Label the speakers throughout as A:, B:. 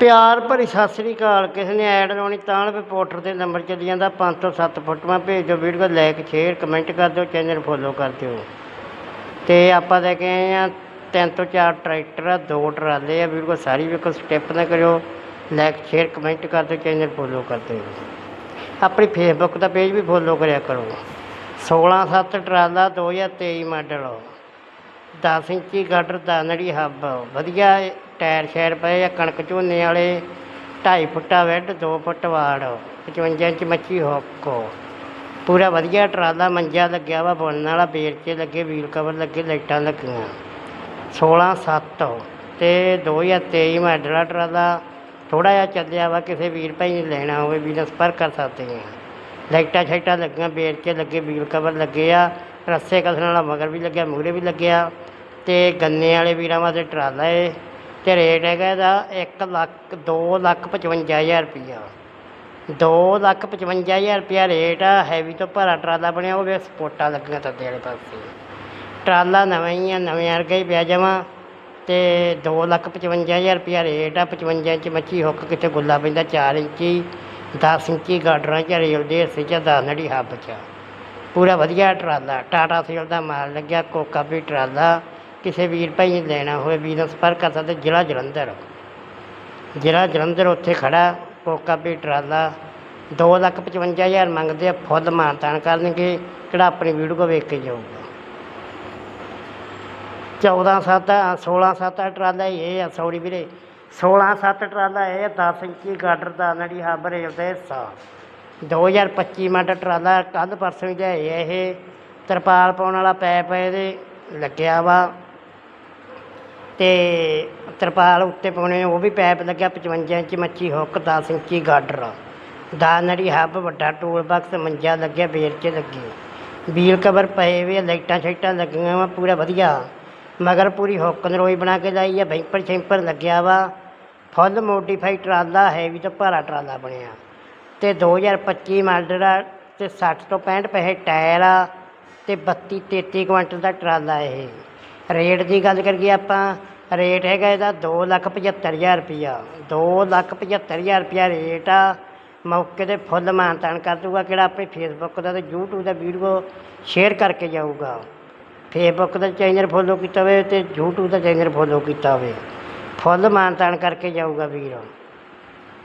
A: ਪਿਆਰ ਭਰੀ ਸਤਿ ਸ੍ਰੀ ਅਕਾਲ। ਕਿਸੇ ਨੇ ਐਡ ਲਾਉਣੀ ਤਾਂ ਵੀ ਪੋਰਟਰ ਦੇ ਨੰਬਰ ਚੱਲੀ ਜਾਂਦਾ। 5 ਤੋਂ 7 ਫੋਟੋਆਂ ਭੇਜ ਦਿਓ ਵੀਡੀਓ, ਲਾਈਕ, ਸ਼ੇਅਰ, ਕਮੈਂਟ ਕਰ ਦਿਓ, ਚੈਨਲ ਫੋਲੋ ਕਰ ਦਿਓ। ਤੇ ਆਪਾਂ ਲੈ ਕੇ ਆਏ ਆ ਤਿੰਨ ਤੋਂ ਚਾਰ ਟਰੈਕਟਰ ਆ, ਦੋ ਟਰਾਲੇ ਆ। ਵੀਡੀਓ ਸਾਰੀ ਵੇਖੋ, ਸਟੈਪ ਨਾ ਕਰਿਓ। ਲਾਈਕ, ਸ਼ੇਅਰ, ਕਮੈਂਟ ਕਰ ਦਿਓ, ਚੈਨਲ ਫੋਲੋ ਕਰ ਦਿਓ। ਆਪਣੀ ਫੇਸਬੁੱਕ ਦਾ ਪੇਜ ਵੀ ਫੋਲੋ ਕਰਿਆ ਕਰੋ। 16 7 ਟਰਾਲਾ 2023 ਮਾਡਲ। 10 ਇੰਚੀ ਗਾਡਰ ਦਾਨੜੀ ਹੱਬ। ਵਧੀਆ ਟਾਇਰ ਸ਼ਾਇਰ ਪਏ ਆ, ਕਣਕ ਝੋਨੇ ਵਾਲੇ 2.5 ਫੁੱਟਾ ਵੈੱਡ 2 ਫੁੱਟ ਵਾੜ 55 ਇੰਚ ਮੱਛੀ ਹੋਕੋ। ਪੂਰਾ ਵਧੀਆ ਟਰਾਲਾ ਮੰਜਾ ਲੱਗਿਆ ਵਾ, ਬੁਣਨ ਵਾਲਾ, ਬੇਰਚੇ ਲੱਗੇ, ਵੀਲ ਕਵਰ ਲੱਗੇ, ਲਾਈਟਾਂ ਲੱਗੀਆਂ। 16 7 ਤੇ 2023 ਮਾਡਲ ਆ ਟਰਾਲਾ ਥੋੜਾ ਜਿਹਾ ਚੱਲਿਆ ਵਾ, ਕਿਸੇ ਵੀਰ ਭਾਈ ਨੇ ਲੈਣਾ ਹੋਵੇ ਵੀ ਸੰਪਰਕ ਕਰ ਸਕਦੇ ਆ। ਲਾਈਟਾਂ ਸ਼ਾਈਟਾਂ ਲੱਗੀਆਂ, ਬੇਰਚੇ ਲੱਗੇ, ਵੀਲ ਕਵਰ ਲੱਗੇ ਆ, ਰੱਸੇ ਕਸਣ ਵਾਲਾ ਮਗਰ ਵੀ ਲੱਗਿਆ, ਮੂਹਰੇ ਵੀ ਲੱਗਿਆ ਤੇ ਗੰਨੇ ਵਾਲੇ ਵੀਰਾਂ ਵਾਸਤੇ ਟਰਾਲਾ ਏ। ਤੇ ਰੇਟ ਹੈਗਾ ਇਹਦਾ 1 ਲੱਖ 2 ਲੱਖ 55000 ਰੁਪਈਆ। 2 ਲੱਖ 55000 ਰੁਪਇਆ ਰੇਟ ਆ ਹੈਵੀ ਤੋਂ ਭਰਾ ਟਰਾਲਾ ਬਣਿਆ, ਉਹ ਵੀ ਸਪੋਟਾਂ ਲੱਗੀਆਂ ਤੱਦੇ ਵਾਲੇ ਪਾਸੇ। ਟਰਾਲਾ ਨਵਾਂ ਹੀ ਆ, ਨਵੇਂ ਵਰਗਾ ਹੀ ਪਿਆ ਜਾਵਾਂ ਤੇ 2 ਲੱਖ 55000 ਰੁਪਇਆ ਰੇਟ ਆ 55 ਇੰਚ ਮੱਛੀ ਹੁੱਕ ਕਿਤੇ ਗੁੱਲਾ ਪੈਂਦਾ 4 ਇੰਚੀ 10 ਇੰਚੀ ਗਾਡਰਾਂ ਚ, ਰੇਲ ਦੇ ਹਿੱਸੇ ਚ 10 ਨੜੀ ਹੱਬ ਚ। ਪੂਰਾ ਵਧੀਆ ਟਰਾਲਾ, ਟਾਟਾ ਸੇਲ ਦਾ ਮਾਲ ਲੱਗਿਆ, ਕੋਕਾ ਵੀ ਟਰਾਲਾ ਕਿਸੇ ਵੀਰ ਭਾਈ ਨੇ ਲੈਣਾ ਹੋਵੇ, ਵੀਰ ਨਾਲ ਸੰਪਰਕ ਕਰ ਸਕਦੇ ਜ਼ਿਲ੍ਹਾ ਜਲੰਧਰ। ਜ਼ਿਲ੍ਹਾ ਜਲੰਧਰ ਉੱਥੇ ਖੜਾ, ਕੋਕਾ ਵੀ ਟਰਾਲਾ 2 ਲੱਖ 55000 ਮੰਗਦੇ ਆ, ਫੁੱਲ ਮਾਨਤਾਨ ਕਰਨਗੇ, ਕਿਹੜਾ ਆਪਣੀ ਵੀਡੀਓ ਵੇਖ ਕੇ ਜਾਊਗਾ। 14 7 16 7 ਟਰਾਲਾ ਇਹ ਆ, ਸੌਰੀ ਵੀਰੇ। 16 7 ਟਰਾਲਾ ਇਹ ਆ 10 ਇੰਚੀ ਗਾਡਰ ਦਾ ਨੜੀ ਹੱਬ ਰੇਲ ਦਾ ਹਿੱਸਾ 2025 ਮਾਡਲ ਟਰਾਲਾ ਕੱਲ ਪਰਸੋਂ ਹੀ ਲਿਆਏ ਇਹ। ਤਰਪਾਲ ਪਾਉਣ ਵਾਲਾ ਪੈਪ ਇਹਦੇ, ਲੱਗਿਆ ਵਾ। ਅਤੇ ਤਰਪਾਲ ਉੱਤੇ ਪਾਉਣੇ ਉਹ ਵੀ ਪੈਪ ਲੱਗਿਆ ਪਚਵੰਜਾ ਇੰਚੀ ਮੱਛੀ ਹੁੱਕ, ਦਸ ਇੰਚੀ ਗਾਡਰ। ਦਾ ਨੜੀ ਹੱਬ, ਵੱਡਾ ਟੂਲ ਬਾਕਸ ਮੰਜਾ ਲੱਗਿਆ ਬੇਰ ਲੱਗੇ। ਵੀਲ ਕਵਰ ਪਏ ਵੇ ਲਾਈਟਾਂ ਸ਼ਾਈਟਾਂ ਲੱਗੀਆਂ ਵਾ, ਪੂਰਾ ਵਧੀਆ। ਮਗਰ ਪੂਰੀ ਹੁੱਕ ਨਰੋਈ ਬਣਾ ਕੇ ਲਾਈ ਆ, ਬੈਂਪਰ ਸ਼ੈਂਪਰ ਲੱਗਿਆ ਵਾ। ਫੁੱਲ ਮੋਡੀਫਾਈ ਟਰਾਲਾ ਹੈ ਵੀ ਤਾਂ ਭਾਰਾ ਟਰਾਲਾ ਬਣਿਆ। ਤੇ 2025 ਮਾਡਲ ਆ, ਤੇ 60 ਤੋਂ 65 ਪੈਸੇ ਟਾਇਰ ਆ, ਤੇ 32 33 ਕੁਇੰਟਲ ਦਾ ਟਰਾਲਾ ਇਹ। ਰੇਟ ਦੀ ਗੱਲ ਕਰੀਏ ਆਪਾਂ, ਰੇਟ ਹੈਗਾ ਇਹਦਾ 275000 ਰੁਪਈਆ 275000 ਰੁਪਈਆ ਰੇਟ ਆ। ਮੌਕੇ ਤੇ ਫੁੱਲ ਮਾਨਤਾਨ ਕਰ ਦੂਗਾ ਕਿਹੜਾ ਆਪਣੇ ਫੇਸਬੁੱਕ ਦਾ ਤੇ ਯੂਟਿਊਬ ਦਾ ਵੀਡੀਓ ਸ਼ੇਅਰ ਕਰਕੇ ਜਾਊਗਾ। ਫੇਸਬੁੱਕ ਦਾ ਚੈਨਲ ਫੋਲੋ ਕੀਤਾ ਹੋਵੇ ਤੇ ਯੂਟਿਊਬ ਦਾ ਚੈਨਲ ਫੋਲੋ ਕੀਤਾ ਹੋਵੇ। ਫੁੱਲ ਮਾਨਤਾਨ ਕਰਕੇ ਜਾਊਗਾ ਵੀਰ।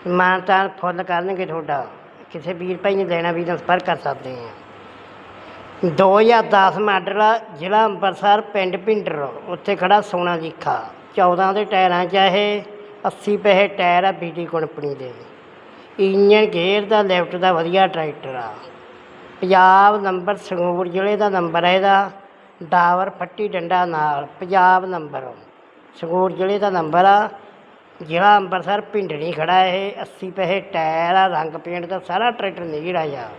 A: ਮਾਨਤਾਨ ਫੁੱਲ ਕਰਨਗੇ ਤੁਹਾਡਾ। ਕਿਸੇ ਵੀਰ ਭਾਈ ਨੇ ਲੈਣਾ ਵੀ ਸੰਪਰਕ ਕਰ ਸਕਦੇ ਆ 2010 ਮਾਡਲ ਆ, ਜ਼ਿਲ੍ਹਾ ਅੰਮ੍ਰਿਤਸਰ ਪਿੰਡ ਭਿੰਡਰ। ਉੱਥੇ ਖੜਾ ਸੋਨਾ ਲੀਖਾ 14 ਦੇ ਟਾਇਰਾਂ 'ਚ ਇਹ 80 ਪੈਸੇ ਟਾਇਰ ਆ ਬੀਡੀ ਕੰਪਨੀ ਦੇ। ਇੰਜਨ ਗੇਅਰ ਦਾ ਲੈਫਟ ਦਾ ਵਧੀਆ ਟਰੈਕਟਰ ਆ। ਪੰਜਾਬ ਨੰਬਰ ਸੰਗਰੂਰ ਜ਼ਿਲ੍ਹੇ ਦਾ ਨੰਬਰ ਹੈ ਇਹਦਾ। ਡਾਵਰ ਫੱਟੀ ਡੰਡਾ ਨਾਲ ਪੰਜਾਬ ਨੰਬਰ। ਸੰਗਰੂਰ ਜ਼ਿਲ੍ਹੇ ਦਾ ਨੰਬਰ ਆ। ਜ਼ਿਲ੍ਹਾ ਅੰਮ੍ਰਿਤਸਰ ਪਿੰਡਣੀ ਖੜਾ ਇਹ 80 ਪੈਸੇ ਟਾਇਰ ਆ ਰੰਗ ਪੇਂਟ ਦਾ ਸਾਰਾ ਟਰੈਕਟਰ ਨਹੀਂ ਆ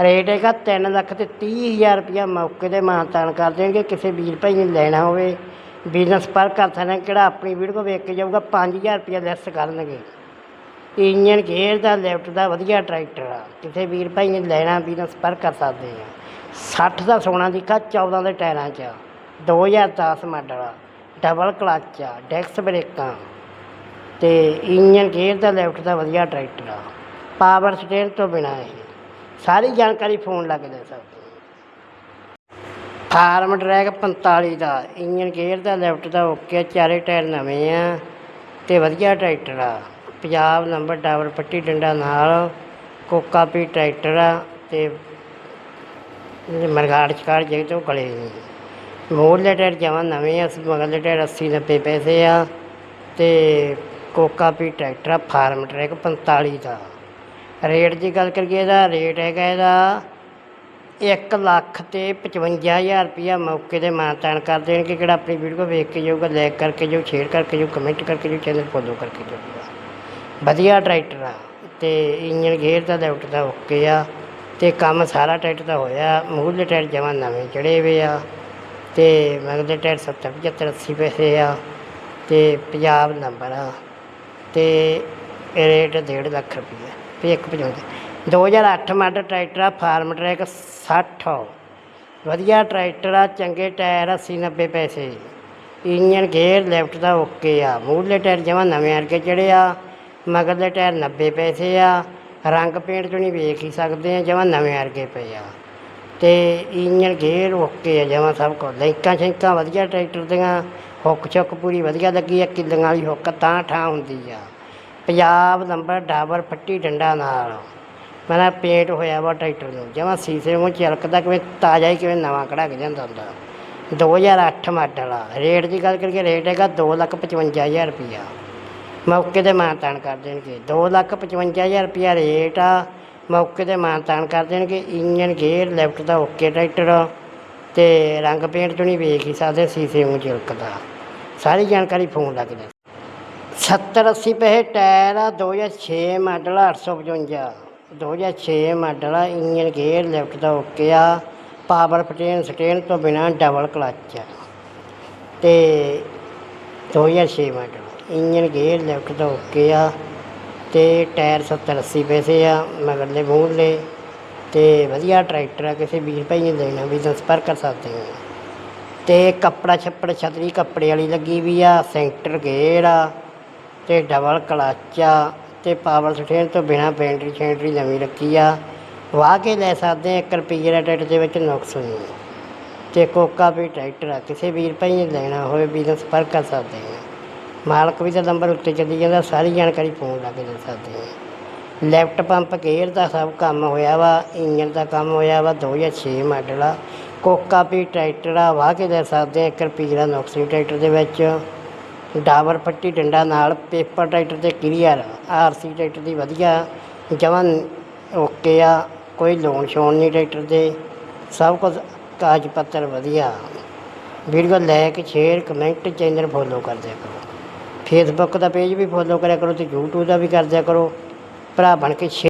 A: ਰੇਟ ਹੈਗਾ ਤਿੰਨ ਲੱਖ ਤੇ 30000 ਰੁਪਇਆ। ਮੌਕੇ ਤੇ ਮਾਨਤਾਨ ਕਰ ਦੇਣਗੇ, ਕਿਸੇ ਵੀਰ ਭਾਈ ਨੇ ਲੈਣਾ ਹੋਵੇ। ਬਿਜ਼ਨਸ ਪਰ ਕਰ ਸਕਦੇ ਕਿਹੜਾ ਆਪਣੀ ਵੀਡੀਓ ਵੇਖ ਕੇ ਜਾਊਗਾ 5000 ਰੁਪਇਆ ਲੈਸ ਕਰਨਗੇ। ਇੰਜਨ ਗੇਅਰ ਦਾ ਲੈਫਟ ਦਾ, ਵਧੀਆ ਟਰੈਕਟਰ ਆ। ਕਿਸੇ ਵੀਰ ਭਾਈ ਨੇ ਲੈਣਾ ਬਿਜ਼ਨਸ ਪਰ ਕਰ ਸਕਦੇ ਆ। 60 ਦਾ ਸੋਨਾ ਦਿਖਾ 14 ਦੇ ਟਾਇਰਾਂ 'ਚ ਆ। 2010 ਮਾਡਲ ਆ। ਡਬਲ ਕਲਚ ਆ ਡੈਕਸ ਬ੍ਰੇਕਾਂ। ਤੇ ਇੰਜਨ ਗੇਅਰ ਦਾ ਲੈਫਟ ਦਾ, ਵਧੀਆ ਟਰੈਕਟਰ ਆ। ਪਾਵਰ ਸਟੇਅਰ ਤੋਂ ਬਿਨਾ ਇਹ। ਸਾਰੀ ਜਾਣਕਾਰੀ ਫੋਨ ਲਾ ਕੇ ਦੇ ਸਕਦੇ ਫਾਰਮ ਟਰੈਕ 45 ਦਾ ਇੰਜਨ ਗੇਅਰ ਦਾ ਲੈਫਟ ਦਾ ਓਕੇ ਚਾਰੇ ਟਾਇਰ ਨਵੇਂ ਆ ਤੇ ਵਧੀਆ ਟਰੈਕਟਰ ਆ। ਪੰਜਾਬ ਨੰਬਰ ਡਾਵਰ ਪੱਟੀ ਡੰਡਾ ਨਾਲ, ਕੋਕਾ ਪੀ ਟਰੈਕਟਰ ਆ ਤੇ ਮਰਗਾੜ ਚਕਾਰ ਜੇ ਤੋਂ ਗਲੇ ਨਹੀਂ। ਮੋਰਲੇ ਟਾਇਰ ਜਮਾਂ ਨਵੇਂ ਆ ਮਗਰਲੇ ਟਾਇਰ 80 90 ਪੈਸੇ ਆ ਤੇ ਕੋਕਾ ਪੀ ਟਰੈਕਟਰ ਆ ਫਾਰਮ ਟਰੈਕ 45 ਦਾ। ਰੇਟ ਦੀ ਗੱਲ ਕਰੀਏ ਇਹਦਾ, ਰੇਟ ਹੈਗਾ ਇਹਦਾ 1 ਲੱਖ ਤੇ 55000 ਰੁਪਇਆ ਮੌਕੇ ਤੇ ਮਾਨਤਾਨ ਕਰ ਕਿ ਕਿਹੜਾ ਆਪਣੀ ਵੀਡੀਓ ਵੇਖ ਕੇ ਜਾਊਗਾ ਲਾਈਕ ਕਰਕੇ ਜਾਊ ਸ਼ੇਅਰ ਕਰਕੇ ਜਾਊ ਕਮੈਂਟ ਕਰਕੇ ਜਾਊ ਚੈਨਲ ਫੋਲੋ ਕਰਕੇ ਜਾਊਗਾ ਵਧੀਆ ਟਰੈਕਟਰ ਆ ਤੇ ਇੰਜਣ ਗੇਅਰ ਦਾ ਲੈਫਟ ਦਾ ਓਕੇ ਆ ਤੇ ਕੰਮ ਸਾਰਾ ਟਰੈਕਟਰ ਦਾ ਹੋਇਆ ਮੂਲ ਦੇ ਟਾਇਰ ਜਮਾਂ ਨਵੇਂ ਚੜੇ ਵੇ ਆ ਤੇ ਮਗਲੇ ਟਾਇਰ 70 75 80 ਪੈਸੇ ਆ ਤੇ ਪੰਜਾਬ ਨੰਬਰ ਆ ਤੇ ਰੇਟ 1.5 ਲੱਖ ਰੁਪਇਆ। 5155 2008 ਮਾਡਲ ਟਰੈਕਟਰ ਆ, ਫਾਰਮ ਟਰੈਕ 60 ਵਧੀਆ ਟਰੈਕਟਰ ਆ, ਚੰਗੇ ਟਾਇਰ 80 90 ਪੈਸੇ। ਇੰਜਨ ਗੇਅਰ ਲੈਫਟ ਦਾ ਓਕੇ ਆ। ਮੂਹਲੇ ਟਾਇਰ ਜਮਾ ਨਵੇਂ ਆਰ ਕੇ ਚੜੇ ਆ, ਮਗਰਲੇ ਟਾਇਰ 90 ਪੈਸੇ ਆ। ਰੰਗ ਪੇਂਟ ਚੁਣੀ ਵੇਖ ਹੀ ਸਕਦੇ ਆ, ਜਮਾ ਨਵੇਂ ਆਰ ਕੇ ਪਏ ਆ। ਤੇ ਇੰਜਨ ਗੇਅਰ ਓਕੇ ਆ, ਜਮਾ ਸਭ ਕੁਝ ਲੈਂਕਾਂ ਛਿੰਕਾਂ ਵਧੀਆ ਟਰੈਕਟਰ ਦੀਆਂ ਹੁੱਕ ਚੁੱਕ ਪੂਰੀ ਵਧੀਆ ਲੱਗੀ ਆ ਕਿੱਲਾਂ ਵਾਲੀ ਹੁੱਕ ਤਾਂ ਠਾਂ ਹੁੰਦੀ ਆ। ਪੰਜਾਬ ਨੰਬਰ ਡਾਬਰ ਫੱਟੀ ਡੰਡਾ ਨਾਲ। ਮੇਰਾ ਪੇਂਟ ਹੋਇਆ ਵਾ ਟਰੈਕਟਰ ਨੂੰ। ਜਮਾ ਸੀਸੇ ਨੂੰ ਚਲਕਦਾ ਕਿਵੇਂ ਤਾਜ਼ਾ ਹੀ ਕਿਵੇਂ ਨਵਾਂ ਕਢਾ ਕੇ ਜਾਂਦਾ ਹੁੰਦਾ। 2008 ਮਾਡਲ ਆ। ਰੇਟ ਦੀ ਗੱਲ ਕਰੀਏ, ਰੇਟ ਹੈਗਾ 255000 ਰੁਪਈਆ। ਮੌਕੇ ਤੇ ਮਾਨਤਾਨ ਕਰ ਦੇਣਗੇ। 255000 ਰੁਪਈਆ ਰੇਟ ਆ। ਮੌਕੇ ਤੇ ਮਾਨਤਾਨ ਕਰ ਦੇਣਗੇ। ਇੰਜਨ ਗੇਅਰ, ਲੈਫਟ ਦਾ ਓਕੇ ਟਰੈਕਟਰ ਤੇ ਰੰਗ ਪੇਂਟ ਤੋਂ ਨਹੀਂ ਵੇਖ ਹੀ ਸਕਦੇ ਸੀਸੇ ਨੂੰ ਚਿਲਕਦਾ ਸਾਰੀ ਜਾਣਕਾਰੀ ਫੋਨ ਲੱਗਦਾ 70 80 ਪੈਸੇ ਟਾਇਰ ਆ 2006 ਮਾਡਲ ਆ 855 2006 ਮਾਡਲ ਆ, ਇੰਜਨ ਗੇਅਰ ਲੈਫਟ ਦਾ ਓਕੇ ਆ, ਪਾਵਰ ਫਟੇਨ ਸਟੇਨ ਤੋਂ ਬਿਨਾ ਡਬਲ ਕਲਚ ਆ। ਤੇ 2006 ਮਾਡਲ, ਇੰਜਨ ਗੇਅਰ ਲੈਫਟ ਦਾ ਓਕੇ ਆ, ਤੇ ਟਾਇਰ 70 80 ਪੈਸੇ ਆ, ਮਗਰਲੇ ਮੂਹਰਲੇ। ਤੇ ਵਧੀਆ ਟਰੈਕਟਰ ਆ, ਕਿਸੇ ਵੀਰ ਭਾਈ ਨੇ ਲੈਣਾ ਵੀ ਤਾਂ ਸੰਪਰਕ ਕਰ ਸਕਦੇ ਹੋ। ਤੇ ਕੱਪੜਾ ਛੱਪੜ, ਛਤਰੀ ਕੱਪੜੇ ਵਾਲੀ ਲੱਗੀ ਵੀ ਆ, ਸੈਂਟਰ ਗੇਅਰ ਆ। ਤੇ ਡਬਲ ਕਲੱਚ ਆ ਤੇ ਪਾਵਰ ਸਟੇਨ ਤੋਂ ਬਿਨਾ ਬੈਂਡਰੀ ਸ਼ੈਂਟਰੀ ਨਵੀਂ ਰੱਖੀ ਆ। ਵਾਹ ਕੇ ਲੈ ਸਕਦੇ ਆ 1 ਰੁਪਈਏ ਦਾ ਟਰੈਕਟਰ ਦੇ ਵਿੱਚ ਨੁਕਸ ਨਹੀਂ ਤੇ ਕੋਕਾ ਵੀ ਟਰੈਕਟਰ ਆ, ਕਿਸੇ ਵੀਰ ਭਾਈ ਨੇ ਲੈਣਾ ਹੋਵੇ ਵੀ ਤਾਂ ਸੰਪਰਕ ਕਰ ਸਕਦੇ ਆ। ਮਾਲਕ ਵੀ ਤਾਂ ਨੰਬਰ ਉੱਤੇ ਚੱਲੀ ਜਾਂਦਾ, ਸਾਰੀ ਜਾਣਕਾਰੀ ਫੋਨ ਲਾ ਕੇ ਦੇ ਸਕਦੇ ਆ। ਲੈਫਟ ਪੰਪ ਗੇਅਰ ਦਾ ਸਭ ਕੰਮ ਹੋਇਆ ਵਾ, ਇੰਜਨ ਦਾ ਕੰਮ ਹੋਇਆ ਵਾ 2006 ਮਾਡਲ ਆ। ਕੋਕਾ ਵੀ ਟਰੈਕਟਰ ਆ, ਵਾਹ ਕੇ ਲੈ ਸਕਦੇ ਆ 1 ਰੁਪਈਏ ਦਾ ਨੁਕਸ ਨਹੀਂ ਟਰੈਕਟਰ ਦੇ ਵਿੱਚ। ਡਾਬਰ ਪੱਟੀ ਡੰਡਾ ਨਾਲ ਪੇਪਰ ਟਰੈਕਟਰ ਤੇ ਕਲੀਅਰ, ਆਰ ਸੀ ਟਰੈਕਟਰ ਦੀ ਵਧੀਆ ਜਮਾਂ ਓਕੇ ਆ, ਕੋਈ ਲੋਨ ਸ਼ੋਨ ਨਹੀਂ ਟਰੈਕਟਰ ਤੇ ਸਭ ਕੁਝ ਕਾਗਜ਼ ਪੱਤਰ ਵਧੀਆ। Video like, share, comment, channel follow ਕਰ ਦਿਆ ਕਰੋ। ਫੇਸਬੁੱਕ ਦਾ ਪੇਜ ਵੀ ਫੋਲੋ ਕਰਿਆ ਕਰੋ ਤੇ YouTube ਦਾ ਵੀ ਕਰ ਦਿਆ ਕਰੋ। ਭਰਾ ਬਣ ਕੇ ਸ਼ੇ-